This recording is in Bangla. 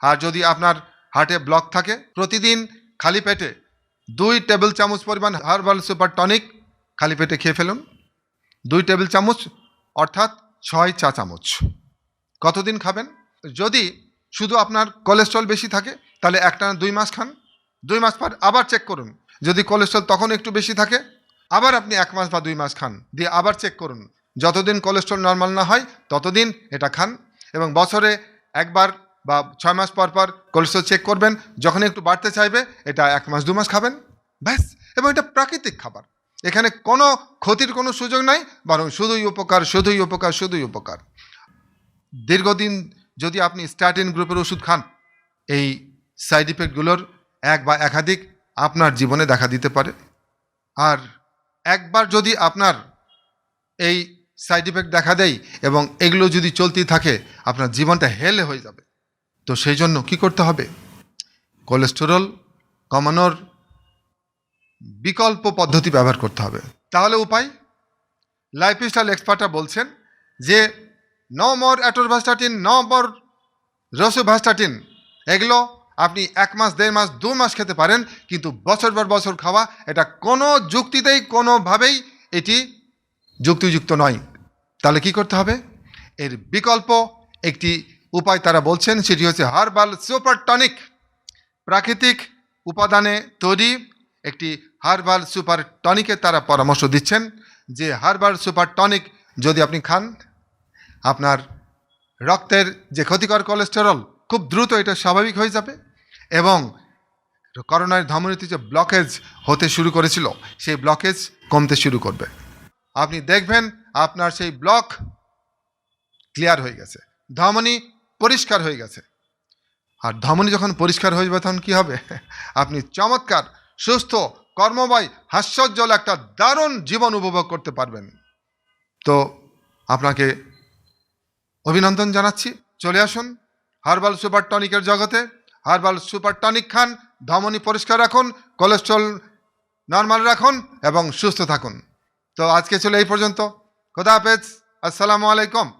আর যদি আপনার হার্টে ব্লক থাকে, প্রতিদিন খালি পেটে দুই টেবিল চামচ পরিমাণ হার্বাল সুপার টনিক খালি পেটে খেয়ে ফেলুন। দুই টেবিল চামচ, অর্থাৎ ছয় চা চামচ। কতদিন খাবেন? যদি শুধু আপনার কোলেস্ট্রল বেশি থাকে, তাহলে একটা দুই মাস খান। দুই মাস পর আবার চেক করুন। যদি কোলেস্ট্রল তখন একটু বেশি থাকে, আবার আপনি এক মাস বা দুই মাস খান। দিয়ে আবার চেক করুন। যতদিন কোলেস্ট্রল নর্মাল না হয়, ততদিন এটা খান এবং বছরে একবার বা ছয় মাস পর পর কোলেস্ট্রল চেক করবেন যখন একটু বাড়তে চাইবে, এটা এক মাস, দু মাস খাবেন। ব্যাস, এবং এটা প্রাকৃতিক খাবার। এখানে কোনো ক্ষতির কোনো সুযোগ নাই, বরং শুধুই উপকার শুধুই উপকার শুধুই উপকার। দীর্ঘদিন যদি আপনি স্ট্যাটিন গ্রুপের ওষুধ খান, এই সাইড ইফেক্টগুলোর এক বা একাধিক আপনার জীবনে দেখা দিতে পারে। আর একবার যদি আপনার এই সাইড ইফেক্ট দেখা দেয় এবং এগুলো যদি চলতেই থাকে, আপনার জীবনটা হেলে হয়ে যাবে। তো সেই জন্য কি করতে হবে? কোলেস্টেরল কমানোর বিকল্প পদ্ধতি ব্যবহার করতে হবে। তাহলে উপায়? লাইফস্টাইল এক্সপার্টরা বলছেন যে ন মর অ্যাটোরভাস্টাটিন ন মর রসোভাস্টাটিন এগুলো আপনি এক মাস, দেড় মাস, দু মাস খেতে পারেন, কিন্তু বছর পর বছর খাওয়া এটা কোনো যুক্তিতেই, কোনোভাবেই এটি যুক্তিযুক্ত নয়। তাহলে কি করতে হবে? এর বিকল্প একটি উপায় তারা বলছেন সেটি হচ্ছে হার্বাল সুপার টনিক প্রাকৃতিক উপাদানে তৈরি একটি হার্বাল সুপার টনিকের তারা পরামর্শ দিচ্ছেন যে হার্বাল সুপার টনিক যদি আপনি খান, আপনার রক্তের যে ক্ষতিকর কোলেস্টেরল খুব দ্রুত এটা স্বাভাবিক হয়ে যাবে এবং করোনার ধমনীতে যে ব্লকেজ হতে শুরু করেছিল, সেই ব্লকেজ কমতে শুরু করবে। আপনি দেখবেন আপনার সেই ব্লক ক্লিয়ার হয়ে গেছে। ধমনী পরিষ্কার হয়ে গেছে। আর ধমনী যখন পরিষ্কার হয়ে যাবে তখন কী হবে? আপনি চমৎকার, সুস্থ, কর্মময়, হাস্যজ্জ্বল একটা দারুণ জীবন উপভোগ করতে পারবেন। তো আপনাকে অভিনন্দন জানাচ্ছি। চলে আসুন হার্বাল সুপার টনিকের জগতে। হার্বাল সুপার টনিক খান, ধমনী পরিষ্কার রাখুন, কোলেস্ট্রল নর্মাল রাখুন এবং সুস্থ থাকুন। তো আজকে চলে এই পর্যন্ত। খোদা হাফেজ। আসসালামু আলাইকুম।